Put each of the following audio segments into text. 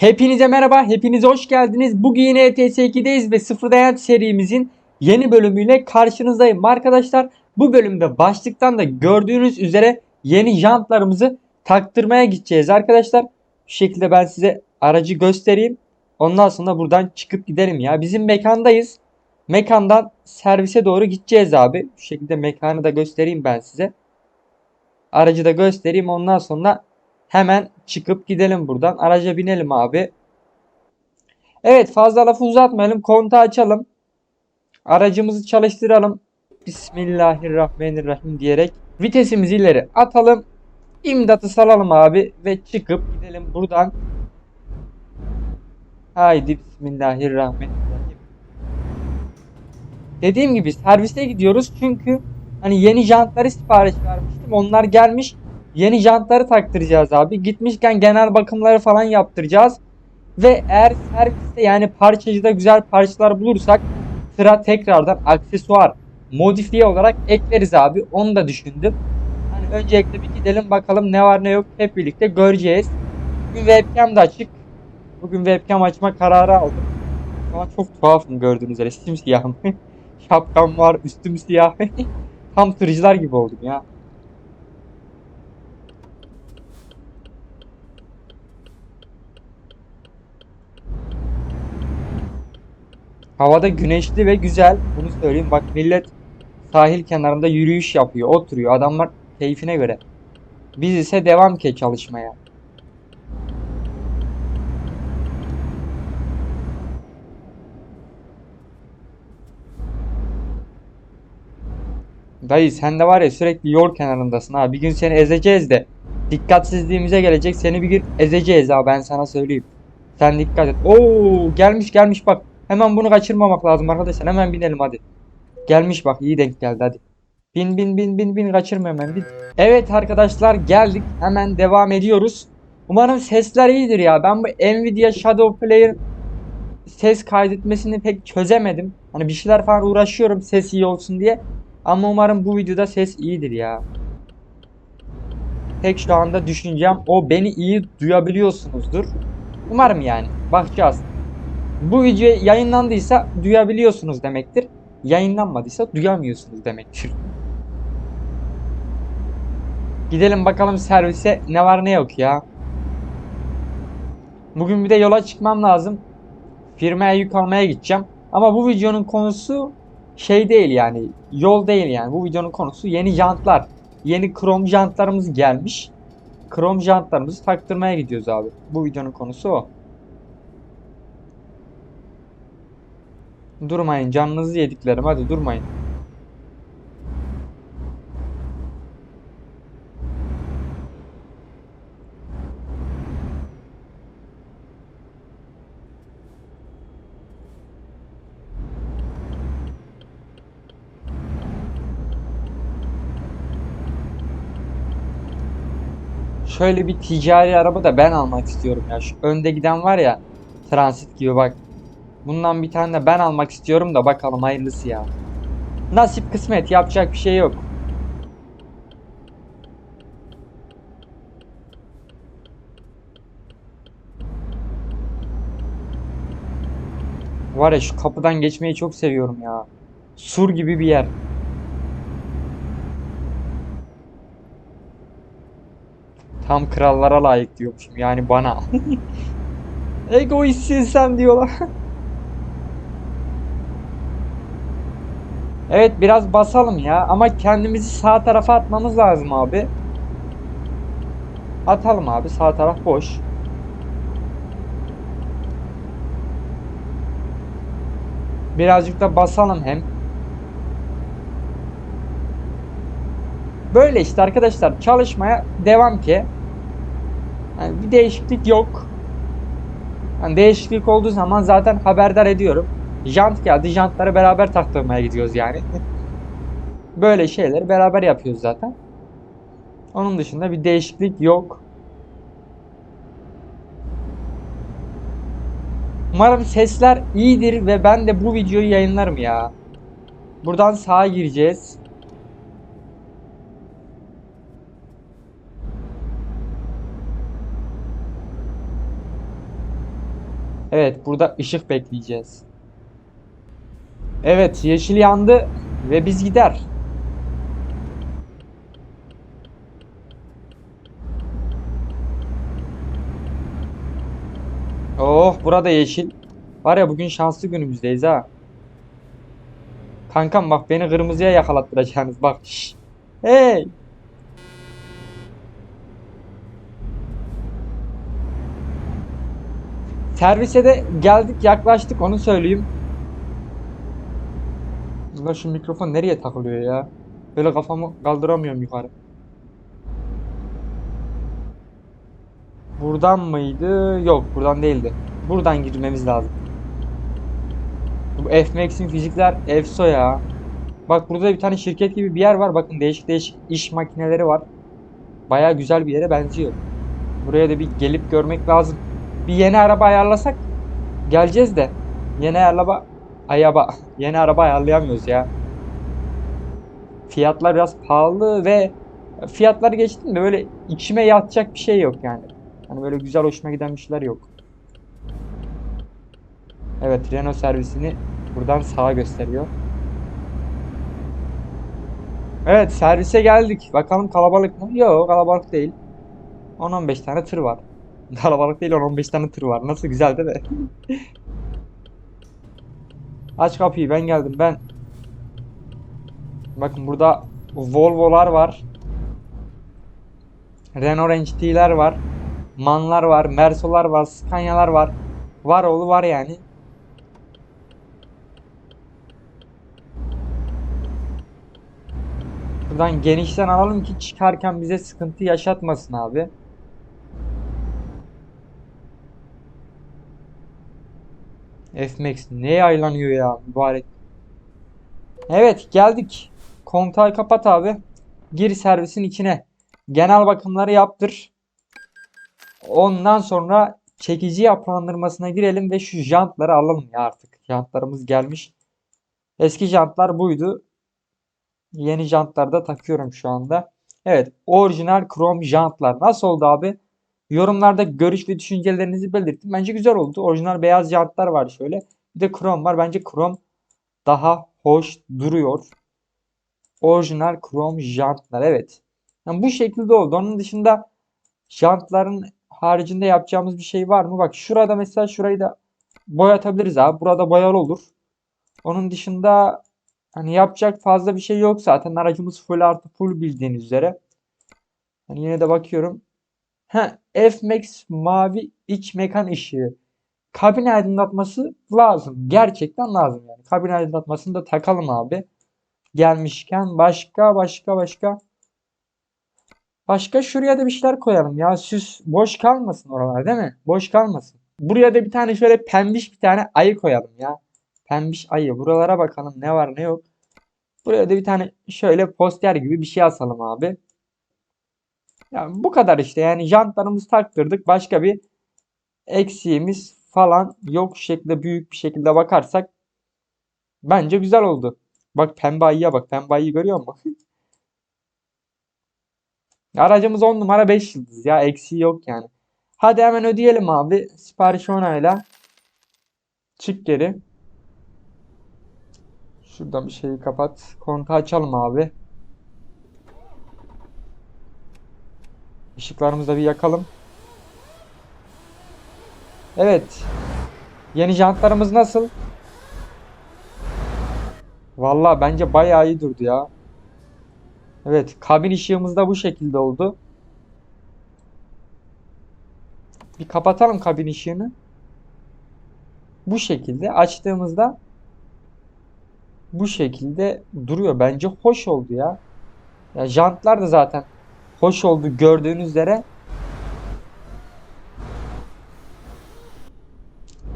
Hepinize merhaba, hepinize hoş geldiniz. Bugün yine ETS2'deyiz ve Sıfır Hayat serimizin yeni bölümüyle karşınızdayım arkadaşlar. Bu bölümde başlıktan da gördüğünüz üzere yeni jantlarımızı taktırmaya gideceğiz arkadaşlar. Şu şekilde ben size aracı göstereyim. Ondan sonra buradan çıkıp gidelim ya. Bizim mekandayız. Mekandan servise doğru gideceğiz abi. Şu şekilde mekanı da göstereyim ben size. Aracı da göstereyim ondan sonra Hemen çıkıp gidelim buradan. Araca binelim abi. Evet fazla lafı uzatmayalım. Kontağı açalım. Aracımızı çalıştıralım. Bismillahirrahmanirrahim diyerek vitesimizi ileri atalım. İmdatı salalım abi ve çıkıp gidelim buradan. Haydi Bismillahirrahmanirrahim. Dediğim gibi servise gidiyoruz çünkü hani yeni jantları sipariş vermiştim. Onlar gelmiş. Yeni jantları taktıracağız abi. Gitmişken genel bakımları falan yaptıracağız. Ve eğer serviste yani parçacıda güzel parçalar bulursak sıra tekrardan aksesuar modifiye olarak ekleriz abi. Onu da düşündüm. Hani öncelikle bir gidelim bakalım ne var ne yok hep birlikte göreceğiz. Bugün webcam da açık. Bugün webcam açma kararı aldım. Şu an çok tuhafım gördüğünüz üzere. Simsiyahım. Şapkam var, üstüm siyah. Tam tırcılar gibi oldum ya. Havada güneşli ve güzel. Bunu söyleyeyim. Bak millet sahil kenarında yürüyüş yapıyor, oturuyor. Adamlar keyfine göre. Biz ise devam ki çalışmaya. Dayı sen de var ya sürekli yol kenarındasın ha. Bir gün seni ezeceğiz de. Dikkatsizliğimize gelecek. Seni bir gün ezeceğiz ha ben sana söyleyeyim. Sen dikkat et. Oo gelmiş gelmiş bak. Hemen bunu kaçırmamak lazım arkadaşlar. Hemen binelim hadi. Gelmiş bak iyi denk geldi hadi. Bin bin bin bin bin kaçırma hemen bin. Evet arkadaşlar geldik. Hemen devam ediyoruz. Umarım sesler iyidir ya. Ben bu Nvidia Shadow Player ses kaydetmesini pek çözemedim. Hani bir şeyler falan uğraşıyorum ses iyi olsun diye. Ama umarım bu videoda ses iyidir ya. Tek şu anda düşüncem o beni iyi duyabiliyorsunuzdur. Umarım yani. Bakacağız. Bu video yayınlandıysa duyabiliyorsunuz demektir. Yayınlanmadıysa duyamıyorsunuz demektir. Gidelim bakalım servise ne var ne yok ya. Bugün bir de yola çıkmam lazım. Firmaya yük almaya gideceğim. Ama bu videonun konusu şey değil yani. Yol değil yani. Bu videonun konusu yeni jantlar. Yeni krom jantlarımız gelmiş. Krom jantlarımızı taktırmaya gidiyoruz abi. Bu videonun konusu o. Durmayın canınızı yediklerim hadi durmayın. Şöyle bir ticari araba da ben almak istiyorum ya. Şu önde giden var ya. Transit gibi bak. Bundan bir tane de ben almak istiyorum da bakalım hayırlısı ya. Nasip kısmet yapacak bir şey yok. Var ya şu kapıdan geçmeyi çok seviyorum ya. Sur gibi bir yer. Tam krallara layık diyormuşum yani bana. Egoistsin sen diyorlar. Evet biraz basalım ya ama kendimizi sağ tarafa atmamız lazım abi. Atalım abi sağ taraf boş. Birazcık da basalım hem. Böyle işte arkadaşlar çalışmaya devam ki. Yani bir değişiklik yok. Yani değişiklik olduğu zaman zaten haberdar ediyorum. Jant geldi. Jantları beraber taktırmaya gidiyoruz yani. Böyle şeyleri beraber yapıyoruz zaten. Onun dışında bir değişiklik yok. Umarım sesler iyidir ve ben de bu videoyu yayınlarım ya. Buradan sağa gireceğiz. Evet burada ışık bekleyeceğiz. Evet yeşil yandı ve biz gider. Oh burada yeşil. Var ya bugün şanslı günümüzdeyiz ha. Kankam bak beni kırmızıya yakalattıracaksınız bak. Şşş. Hey. Servise de geldik yaklaştık onu söyleyeyim. Ulan şu mikrofon nereye takılıyor ya? Böyle kafamı kaldıramıyorum yukarı. Buradan mıydı? Yok buradan değildi. Buradan girmemiz lazım. Bu F-Max'in fizikler efso ya. Bak burada bir tane şirket gibi bir yer var. Bakın değişik değişik iş makineleri var. Baya güzel bir yere benziyor. Buraya da bir gelip görmek lazım. Bir yeni araba ayarlasak geleceğiz de. Yeni araba ayaba yeni araba ayarlayamıyoruz ya. Fiyatlar biraz pahalı ve fiyatlar geçtim de böyle içime yatacak bir şey yok yani. Hani böyle güzel hoşuma giden bir şeyler yok. Evet Renault servisini buradan sağa gösteriyor. Evet servise geldik. Bakalım kalabalık mı? Yok kalabalık değil. 10-15 tane tır var. Kalabalık değil 10-15 tane tır var. Nasıl güzel değil mi? Aç kapıyı ben geldim ben. Bakın burada Volvo'lar var. Renault Range T'ler var. Manlar var, Merso'lar var, Scania'lar var. Var oğlu var yani. Buradan genişten alalım ki çıkarken bize sıkıntı yaşatmasın abi. F-Max neye aylanıyor ya mübarek. Evet geldik. Kontağı kapat abi. Gir servisin içine. Genel bakımları yaptır. Ondan sonra çekici yapılandırmasına girelim ve şu jantları alalım ya artık. Jantlarımız gelmiş. Eski jantlar buydu. Yeni jantlar da takıyorum şu anda. Evet, orijinal krom jantlar. Nasıl oldu abi? Yorumlarda görüş ve düşüncelerinizi belirtin. Bence güzel oldu. Orijinal beyaz jantlar var şöyle. Bir de krom var. Bence krom daha hoş duruyor. Orijinal krom jantlar. Evet. Yani bu şekilde oldu. Onun dışında jantların haricinde yapacağımız bir şey var mı? Bak şurada mesela şurayı da boyatabiliriz abi. Burada boyalı olur. Onun dışında hani yapacak fazla bir şey yok zaten. Aracımız full artı full bildiğiniz üzere. Hani yine de bakıyorum. Ha, F-Max mavi iç mekan ışığı. Kabin aydınlatması lazım. Gerçekten lazım yani. Kabin aydınlatmasını da takalım abi. Gelmişken başka başka başka Başka şuraya da bir şeyler koyalım ya. Süs boş kalmasın oralar değil mi? Boş kalmasın. Buraya da bir tane şöyle pembiş bir tane ayı koyalım ya. Pembiş ayı. Buralara bakalım ne var ne yok. Buraya da bir tane şöyle poster gibi bir şey asalım abi. Yani bu kadar işte yani jantlarımızı taktırdık. Başka bir eksiğimiz falan yok şekilde büyük bir şekilde bakarsak bence güzel oldu. Bak pembe ayıya bak. Pembe ayıyı görüyor musun? Aracımız 10 numara 5 yıldız ya. Eksiği yok yani. Hadi hemen ödeyelim abi. Sipariş onayla. Çık geri. Şuradan bir şeyi kapat. Kontu açalım abi. Işıklarımızı da bir yakalım. Evet. Yeni jantlarımız nasıl? Vallahi bence bayağı iyi durdu ya. Evet, kabin ışığımız da bu şekilde oldu. Bir kapatalım kabin ışığını. Bu şekilde açtığımızda bu şekilde duruyor. Bence hoş oldu ya. Ya jantlar da zaten hoş oldu gördüğünüz üzere.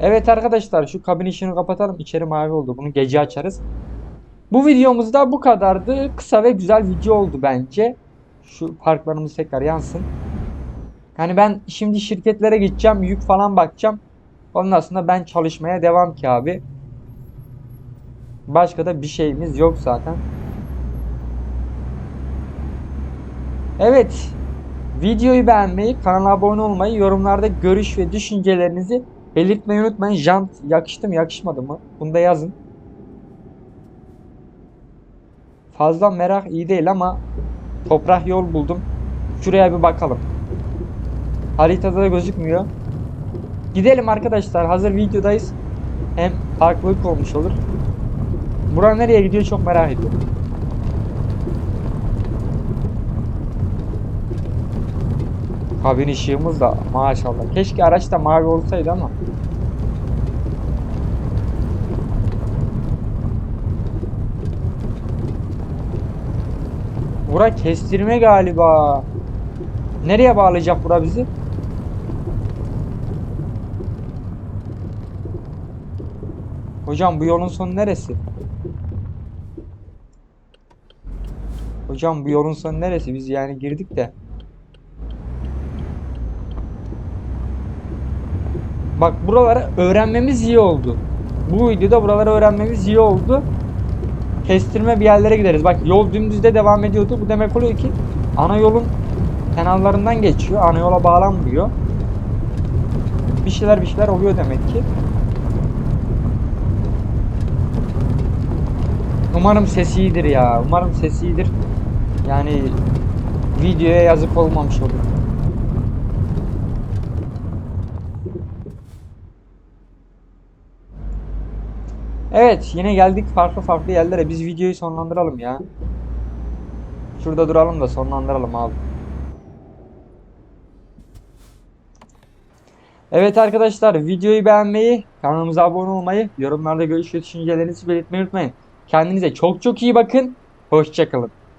Evet arkadaşlar şu kabin ışığını kapatalım. İçeri mavi oldu. Bunu gece açarız. Bu videomuz da bu kadardı. Kısa ve güzel video oldu bence. Şu parklarımız tekrar yansın. Yani ben şimdi şirketlere gideceğim. Yük falan bakacağım. Ondan sonra ben çalışmaya devam ki abi. Başka da bir şeyimiz yok zaten. Evet. Videoyu beğenmeyi, kanala abone olmayı, yorumlarda görüş ve düşüncelerinizi belirtmeyi unutmayın. Jant yakıştı mı yakışmadı mı? Bunu da yazın. Fazla merak iyi değil ama toprak yol buldum. Şuraya bir bakalım. Haritada da gözükmüyor. Gidelim arkadaşlar. Hazır videodayız. Hem farklılık olmuş olur. Bura nereye gidiyor çok merak ediyorum. Kabin ışığımız da maşallah. Keşke araç da mavi olsaydı ama. Bura kestirme galiba. Nereye bağlayacak bura bizi? Hocam bu yolun sonu neresi? Hocam bu yolun sonu neresi? Biz yani girdik de. Bak buraları öğrenmemiz iyi oldu. Bu videoda buraları öğrenmemiz iyi oldu. Kestirme bir yerlere gideriz. Bak yol dümdüzde devam ediyordu. Bu demek oluyor ki ana yolun kenarlarından geçiyor. Ana yola bağlanmıyor. Bir şeyler bir şeyler oluyor demek ki. Umarım sesi iyidir ya. Umarım sesi iyidir. Yani videoya yazık olmamış olur. Evet yine geldik farklı farklı yerlere. Biz videoyu sonlandıralım ya. Şurada duralım da sonlandıralım abi. Evet arkadaşlar videoyu beğenmeyi, kanalımıza abone olmayı, yorumlarda görüş düşüncelerinizi belirtmeyi unutmayın. Kendinize çok çok iyi bakın. Hoşçakalın.